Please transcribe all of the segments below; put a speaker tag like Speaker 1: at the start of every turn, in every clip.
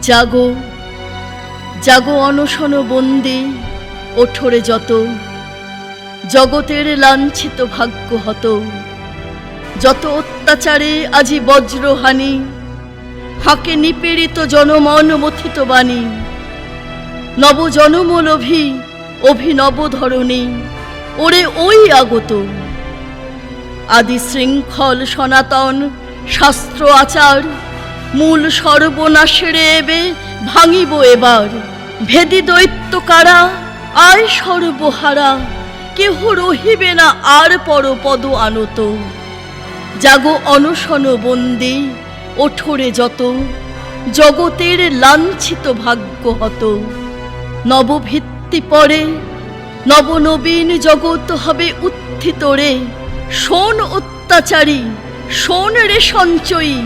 Speaker 1: জাগো জাগো অনশন বন্দি, ওঠরে যত। জগতের লাঞ্ছিত ভাগ্য হত। যত অত্যাচারে আজি বজ্রহানি, হাকে নিপীড়িত জনমন মথিত বাণী। নবজনমলোভী অভিনব ধরণী, ওরে ওই আগত। আদি শৃঙ্খল সনাতন শাস্ত্র আচার মূল সর্বনাশের এবে ভাঙিব এবার। ভেদি দৈত্য কারা? আয় সর্বহারা, কেহ রহিবে না আর পরপদ আনত। জাগো অনশন বন্দি, ওঠরে যত। জগতের লাঞ্ছিত ভাগ্য হত। নবভিত্তি পরে নবনবীন জগৎ হবে উত্থিত রে শোন অত্যাচারী, শোন রে সঞ্চয়ী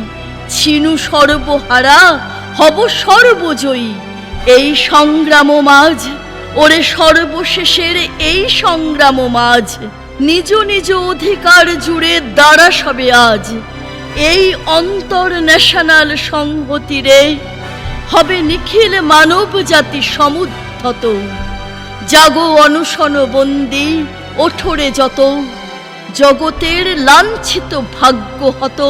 Speaker 1: ছিনু সর্বহারা, হব সর্বজয়ী। এই সংগ্রাম মাঝ, ওরে সর্বশেষের এই সংগ্রাম মাঝ। নিজ নিজ অধিকার জুড়ে দাঁড়া সবে আজ। এই অন্তর ন্যাশনাল সংহতিরে হবে নিখিল মানব জাতি সমুদ্ধত। জাগো অনশন বন্দি ওঠরে যত। জগতের লাঞ্ছিত ভাগ্য হত।